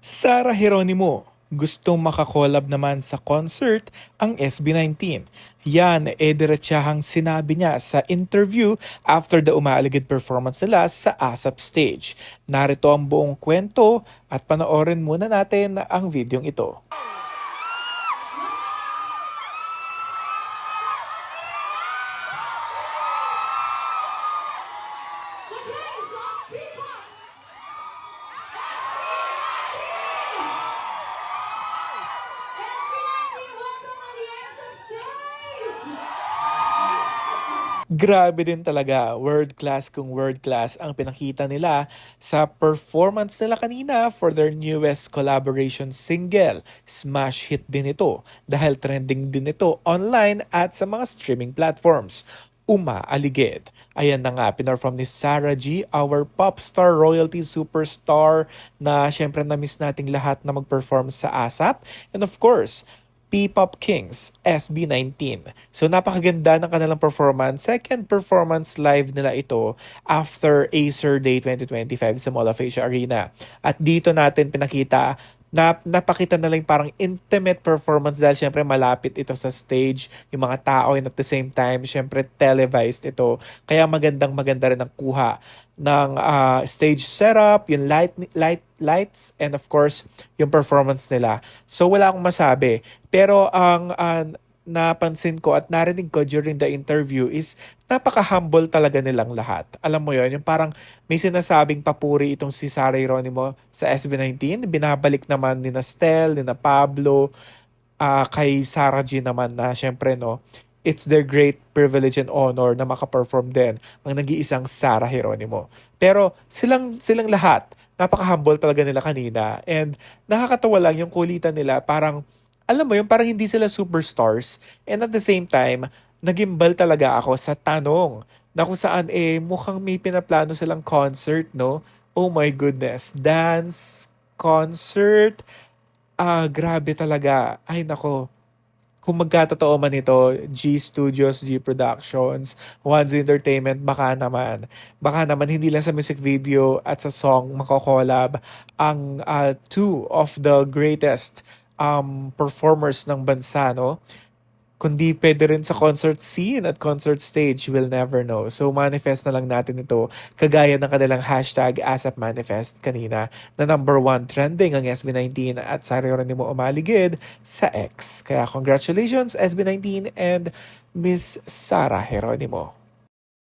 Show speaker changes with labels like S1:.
S1: Sara Geronimo, gustong makakolab naman sa concert ang SB19. Yan e diretsahang sinabi niya sa interview after the umaaligid performance nila sa ASAP stage. Narito ang buong kwento at panoorin muna natin ang videong ito. Grabe din talaga, world class kung world class ang pinakita nila sa performance nila kanina for their newest collaboration single. Smash hit din ito dahil trending din ito online at sa mga streaming platforms. Uma Aligid. Ayan na nga, pinorform ni Sarah G, our pop star royalty superstar na syempre na-miss nating lahat na mag-perform sa ASAP. And of course, P-Pop Kings, SB19. So napakaganda ng kanilang performance. Second performance live nila ito after Acer Day 2025 sa Mall of Asia Arena. At dito natin pinakita na napakita na lang parang intimate performance dahil syempre malapit ito sa stage, yung mga tao and at the same time, syempre televised ito. Kaya magandang maganda rin ang kuha ng ah, stage setup, yung light, light, lights, and of course, yung performance nila. So wala akong masabi. Pero ang ah, napansin ko at narinig ko during the interview is napaka-humble talaga nilang lahat. Alam mo yon yung parang may sinasabing papuri itong si Sarah Geronimo sa SB19. Binabalik naman ni na Stel, ni na Pablo, ah, kay Sarah G naman na syempre no, it's their great privilege and honor na makaperform din ang nag-iisang Sarah Geronimo. Pero silang silang lahat, napaka-humble talaga nila kanina and nakakatawa lang yung kulitan nila parang alam mo yung parang hindi sila superstars. And at the same time nagimbal talaga ako sa tanong na kung saan eh mukhang may pinaplano silang concert no? Oh my goodness dance concert. Ah grabe talaga. Ay nako. Kung magkatotoo man ito, G Studios, G Productions, One's Entertainment, baka naman. Baka naman hindi lang sa music video at sa song makokolab ang uh, two of the greatest um, performers ng bansa, no? Kundi pwede rin sa concert scene at concert stage, we'll never know. So manifest na lang natin ito kagaya ng kanilang hashtag ASAP Manifest kanina na number one trending ang SB19 at Sari Geronimo umaligid sa X. Kaya congratulations SB19 and Miss Sarah Geronimo.